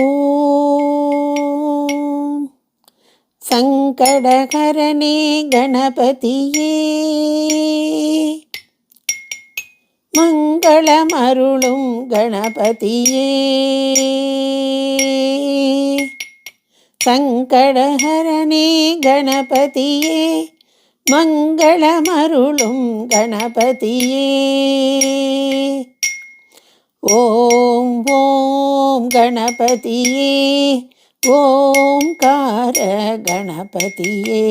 ஓம். சங்கடகரனே கணபதியே. மங்களமருளும் கணபதியே. சங்கடஹரணே கணபதியே. மங்களமருளும் கணபதியே. ஓம் ஓம். கணபதியே ஓம்கார கணபதியே.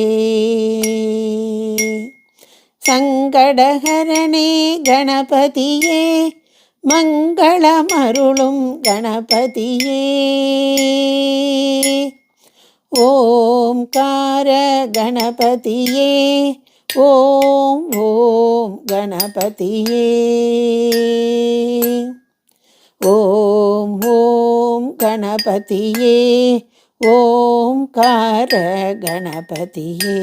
சங்கடஹரணே கணபதியே மங்களமருளும் கணபதியே. ஓம்கார கணபதியே ஓம் ஓம் கணபதியே. கணபதியே ஓம்கார கணபதியே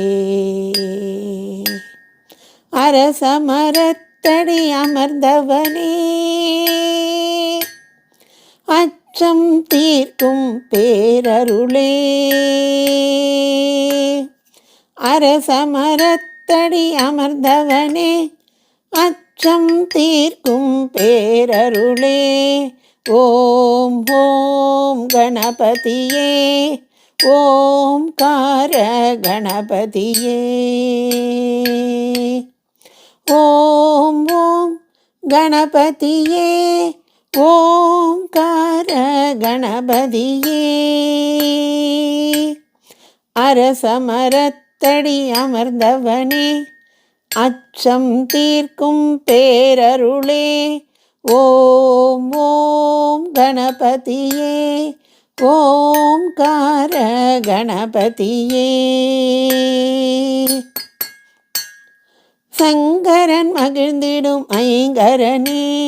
அரசமரத்தடி அமர்ந்தவனே அச்சம் தீர்க்கும் பேரருளே. அரசமரத்தடி அமர்ந்தவனே அச்சம் தீர்க்கும் பேரருளே. ஓம் ஓம் கணபதியே ஓம் கார கணபதியே ஓம் ஓம் கணபதியே ஓம் கார கணபதியே அரசமரத்தடி அமர்ந்தவனே அச்சம் தீர்க்கும் பேரருளே ஓ கணபதியே ஓம்கார கணபதியே சங்கரன் மகிழ்ந்திடும் ஐங்கரனே.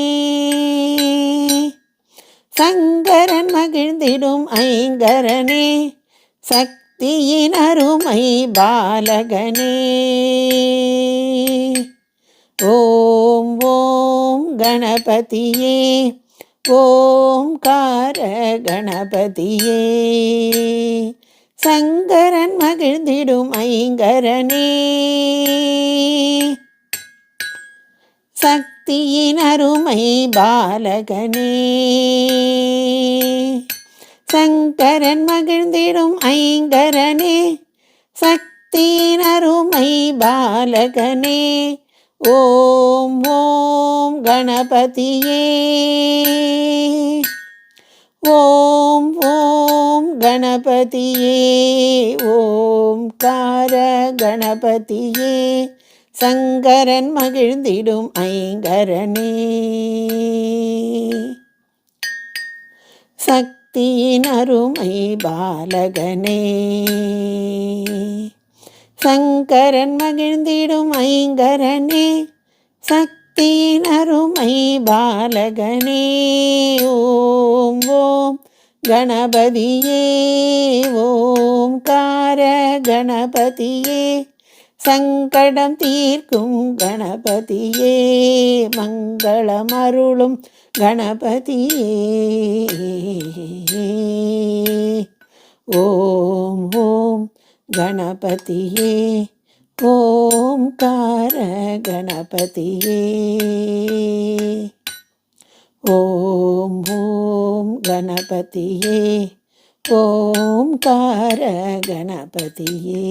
சங்கரன் மகிழ்ந்திடும் ஐங்கரனே. சக்தியின் அருமை பாலகனே. ஓம் ஓம் கணபதியே ஓம்கார கணபதியே சங்கரன் மகிழ்ந்திடும் ஐங்கரனே. சக்தியின் அருமை பாலகனே. சங்கரன் மகிழ்ந்திடும் ஐங்கரனே. சக்தியின் அருமை பாலகனே. ஓம் ஓம் கணபதியே. ஓம் ஓம் கணபதியே. ஓம் கார கணபதியே சங்கரன் மகிழ்ந்திடும் ஐங்கரனே. சக்தியின் அருமை பாலகனே. சங்கரன் மகிழ்ந்திடும் ஐங்கரனே சக்தியின் அருமை பாலகனே. ஓம் ஓம் கணபதியே ஓம் கார கணபதியே சங்கடம் தீர்க்கும் கணபதியே மங்களம் அருளும் கணபதியே. ஓம் ஓம் கணபதியே ஓம்கார கணபதியே. ஓம் ஓம் கணபதியே ஓம்கார கணபதியே.